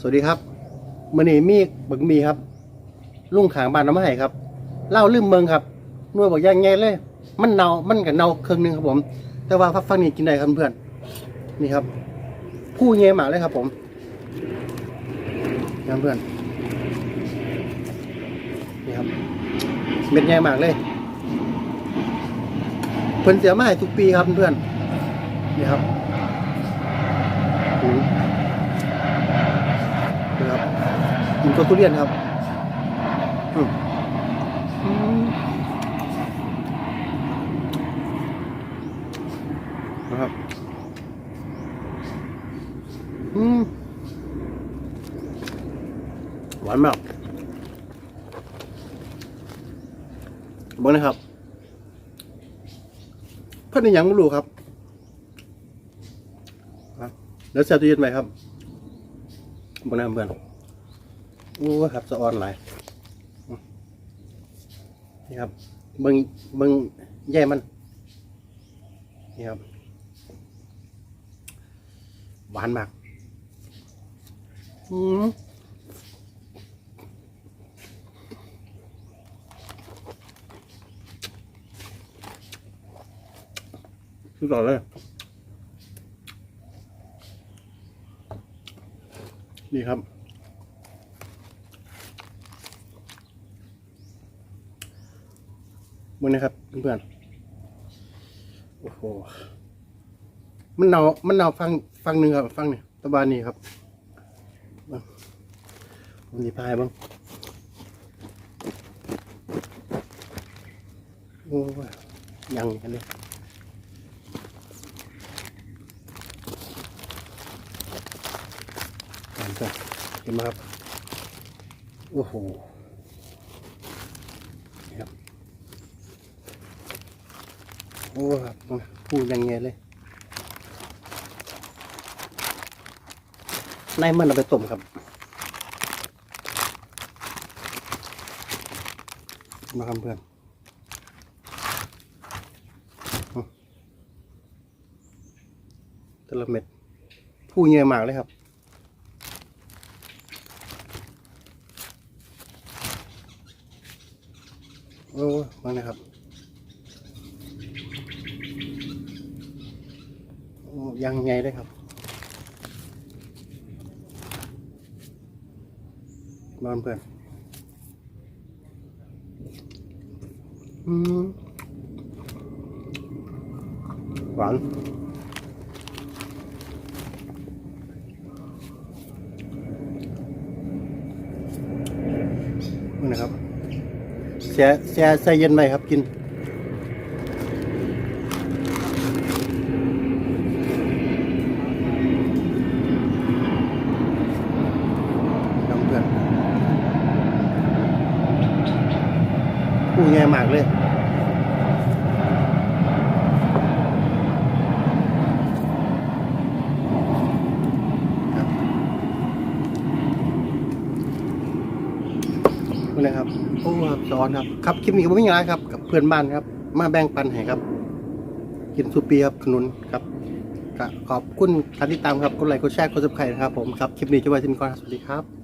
สวัสดีครับมื่อนี้มีบักมีครับ ลุงขางบ้านน้ำไห้ครับเล่าลืมเมืองครับนวดบอกย่างไงเลย มันเนามันกับเน่าเครื่องหนึงครับผม แต่ว่าฟักนี้กินได้ครับเพื่อนนี่ครับผู้เงี้ยหมาเลยครับ ผมนะเพื่อนนี่ครับเม็ดใหญ่มากเลยเพิ่นเสียมาให้ทุกปีครับเพื่อนนี่ครับอืมนี่ครับ กินตัวทุเรียนครับอืมอืมนะครับ อืมหวานมากเบิ้งนะครับเพื่อนยังไม่รู้ครับครับเดี๋ยวเสียตู้เย็นไปครับบนน้ำเพื่อน อ้ครับสะออนหลายนี่ครับเบิ้งเบิ้งแย่มันนี่ครับหวานมากอืมสุดยอดเลยนี่ครับ มือนะครับเพื่อนๆโอ้โหมันเนามันเนาฟังฟังหนึ่งครับฟังนี่ตะบานนี่ครับผมดีพายบ้างโอ้ยยังกันเลยกันจ้ะเห็นไหมครับ โอ้โหนี่ครับ โอ้ครับพูดยังไงเลย ในมันเอาไปต้มครับมาครับเพื่อนต่ละเม็ดผู้เยอะมากเลยครับโอ้มาเลยครับโอ้ ยังไงเลยครับนอนเพื่อนอืมหวานนี่นะครับแช่แช่ใส่เย็นไหมครับกินน้ำเพื่อน ผู้ใหญ่มากเลยครับนี่เลยครับโอ้ครับสอนครับ ครับ คลิปนี้ก็ไม่มีอะไรครับ กับเพื่อนบ้านครับ มาแบ่งปันให้ครับ กินสุปีครับขนุนครับก็ขอบคุณการติดตามครับ กดไลค์ กดแชร์ กดซับสไครต์นะครับผม ครับ คลิปนี้จะไว้ที่นี่ก่อนครับสวัสดีครับ